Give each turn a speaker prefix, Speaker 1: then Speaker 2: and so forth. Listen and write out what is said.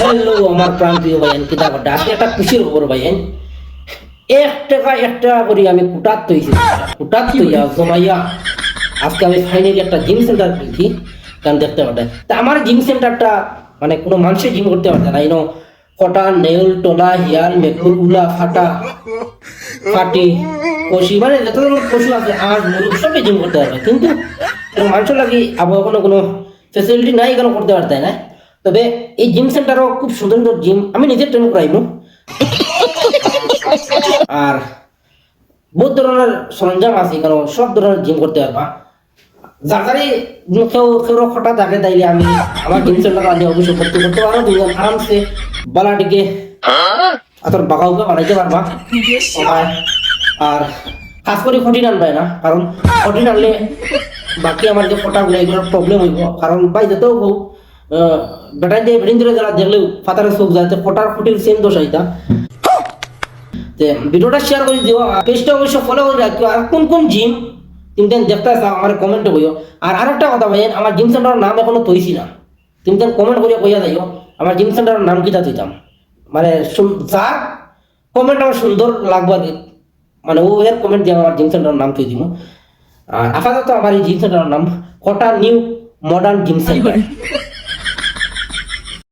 Speaker 1: Hello আমার ভাইয়েন কিতা করতে আজকে একটা খুশির খবর ভাইয়েন। এক টাকা এক টাকা করে আমি কুটাত তৈছি। কুটাত তৈয়া জমাইয়া আজকে আমি ফাইনালি একটা জিম সেন্টার খুলছি। কারণ দেখতে তা আমার জিম সেন্টারটা মানে কোনো মানুষের জিম করতে পারছে না। ইনো কটা নেল টলা হিয়াল মেকুর উলা ফাটা ফাটি কষি মানে যত ধরনের পশু আছে আঁশ মুরগ সবই জিম করতে পারবে কিন্তু কোনো মানুষের লাগে আবহাওয়া কোনো কোনো ফেসিলিটি নাই কেন করতে পারতে না? তবে এই জিম সেন্টারও খুব সুন্দর সুন্দর জিম আমি নিজে ট্রেন করাইব আর বহুত ধরনের সরঞ্জাম আছে কারণ সব ধরনের জিম করতে পারবা। যারে কেউ কেউ হঠাৎ থাকে তাইলে আমি আমার জিম সেন্টার আনি অবশ্যই করতে করতে পারো দুজন আরামসে বালাটিকে আতর বাঁকা বানাইতে পারবা। আর কাজ করে কঠিন আনবে না কারণ কঠিন আনলে বাকি আমার যে ফটাগুলো এগুলোর প্রবলেম হইব। কারণ বাই যেতেও হোক বেটাই দিয়ে বেডিন ধরে যারা দেখলেও ফাতারে চোখ যায় ফটার ফুটির সেম দোষ আইতা। ভিডিওটা শেয়ার করে দিও পেজটা অবশ্য ফলো করে রাখিও। আর কোন কোন জিম তুমি তেন দেখতে চাও আমার কমেন্টে কইও আর আরেকটা কথা ভাইয়েন আমার জিম সেন্টারের নাম এখনও তৈছি না। তুমি তেন কমেন্ট করিয়া কইয়া যাইও, আমার জিম সেন্টারের নাম কিটা দিতাম মানে যার কমেন্ট আমার সুন্দর লাগবে আর মানে ও এর কমেন্ট দিয়ে আমার জিম সেন্টারের নাম তুই দিব আর আপাতত আমার এই জিম সেন্টারের নাম কটা নিউ মডার্ন জিম সেন্টার।